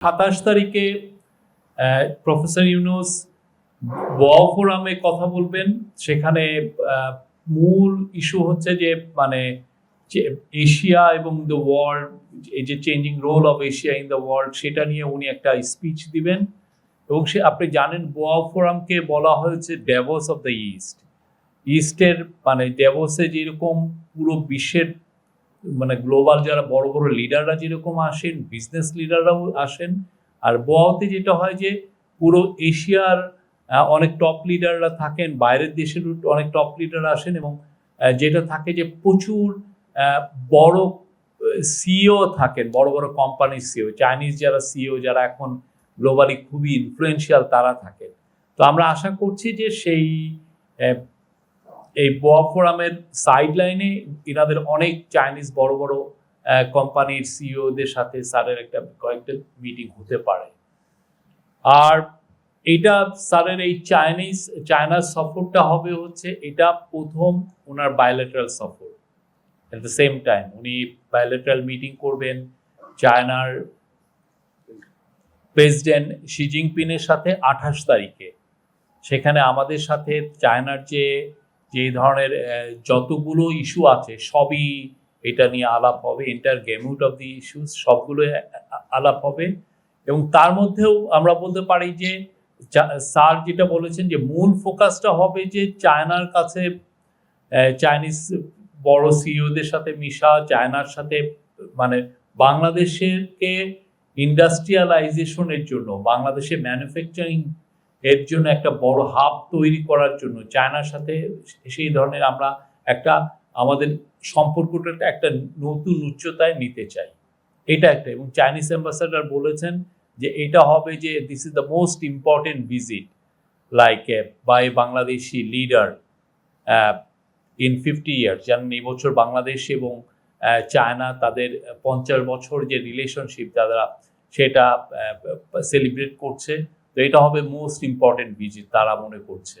সাতাশ তারিখে professor Yunus wow ফোরামে কথা বলবেন। সেখানে মূল ইস্যু হচ্ছে যে মানে এশিয়া এবং দ্য ওয়ার্ল্ড, এই যে changing role of Asia in the world, সেটা নিয়ে উনি একটা স্পিচ দিবেন। এবং সে, আপনি জানেন, ওয়াও ফোরামকে বলা হয়েছে ডেভোস অফ দ্য ইস্ট। ইস্টের মানে ডেভোসে যেরকম পুরো বিশ্বের মানে গ্লোবাল যারা বড় বড় লিডাররা যেরকম আসেন বিজনেস লিডাররাও আসেন, আর বোয়াতে যেটা হয় যে পুরো এশিয়ার অনেক টপ লিডাররা থাকেন, বাইরের দেশের অনেক টপ লিডার আসেন এবং যেটা থাকে যে প্রচুর বড় সিইও থাকেন, বড় বড় কোম্পানির সিও চাইনিজ যারা সিইও যারা এখন গ্লোবালি খুবই ইনফ্লুয়েন্সিয়াল তারা থাকেন। তো আমরা আশা করছি যে সেই এই বোয়া ফোরামের সাইড লাইনে এনাদের অনেক চাইনিজ বড় বড় কোম্পানির সিইওদের সাথে স্যারের একটা কয়েকটা মিটিং হতে পারে। আর এটা স্যারের এই চাইনিজ চায়নার সফরটা হবে হচ্ছে এটা প্রথম ওনার বায়োলেটারাল সফর। অ্যাট দ্য সেম টাইম উনি বায়োলেটারাল মিটিং করবেন চায়নার প্রেসিডেন্ট শি জিনপিংয়ের সাথে আঠাশ তারিখে। সেখানে আমাদের সাথে চায়নার যে যে ধরনের যতগুলো ইস্যু আছে, সবই এটা নিয়ে আলাপ হবে entire gamut of the issues সবগুলো আলাপ হবে। এবং তার মধ্যেও আমরা বলতে পারি যে স্যার যেটা বলেছেন যে, মূল ফোকাসটা হবে যে, চায়নার কাছে চাইনিজ বড় সিইওদের সাথে মিশা, চায়নার সাথে মানে বাংলাদেশেরকে ইন্ডাস্ট্রিয়ালাইজেশনের জন্য বাংলাদেশে ম্যানুফ্যাকচারিং এর জন্য একটা বড় হাব তৈরি করার জন্য চায়নার সাথে সেই ধরনের আমরা একটা আমাদের সম্পর্কটা একটা নতুন উচ্চতায় নিতে চাই। এটা একটা এবং চাইনিজ অ্যাম্বাসাডার বলেছেন যে এটা হবে যে this is the most important visit like by Bangladeshi leader in fifty years যেমন এই বছর বাংলাদেশ এবং চায়না তাদের পঞ্চাশ বছর যে রিলেশনশিপ তারা সেটা সেলিব্রেট করছে। তো এটা হবে মোস্ট ইম্পর্টেন্ট ভিজিট তারা মনে করছে।